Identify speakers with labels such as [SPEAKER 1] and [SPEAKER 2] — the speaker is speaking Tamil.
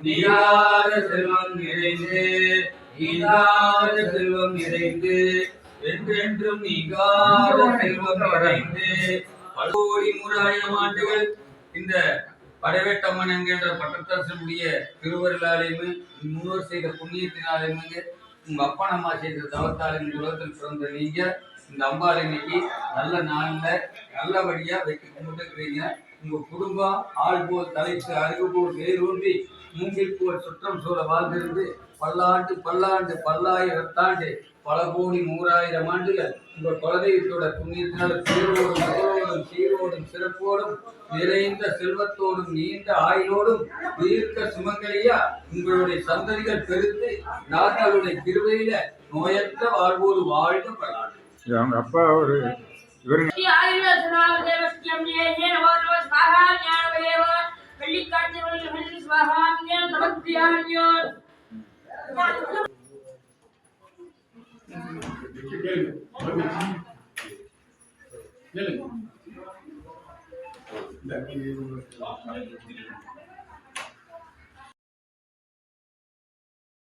[SPEAKER 1] நீராத செல்வம் நிறைந்து நீராத செல்வம் நிறைந்து என்றென்றும் நீங்காத செல்வம் நிறைந்து பல்கோடி மூணாயிரம் ஆண்டுகள் இந்த படவேட்டம்மன் என்கின்ற பட்டத்தரசனுடைய திருவருளாலையுமே முன்னோர் செய்த புண்ணியத்தினாலையுமே உங்க அப்பா அம்மா செய்த தவத்தால் உலகத்தில் பிறந்த நீங்க இந்த அம்பாள் இன்னைக்கு நல்ல நாள்ல நல்லபடியா வைக்க கும்பிட்டுக்கிறீங்க உங்க குடும்பம் ஆள் போல் தலைத்து அருகு போல் வேரூன்றி மூங்கில் போல் சுற்றம் சூழ வாழ்ந்திருந்து பல்லாண்டு பல்லாண்டு பல்லாயிரத்தாண்டு பல கோடி நூறாயிரம் ஆண்டுகள் உங்கள் குலதெய்வத்தோட புண்ணியத்தினால சீரோடும் சீரோடும் சிறப்போடும் நிறைந்த செல்வத்தோடும் நீண்ட ஆயுளோடும் தீர்க்க சுமங்கலியா உங்களுடைய சந்ததிகள் பெருத்து நாங்களுடைய கிருவையில நோயற்ற வாழ்வோடு வாழ்ந்து பல்லாண்டு
[SPEAKER 2] இது அவங்க அப்பா ஒரு இவருங்க
[SPEAKER 3] கேளுங்க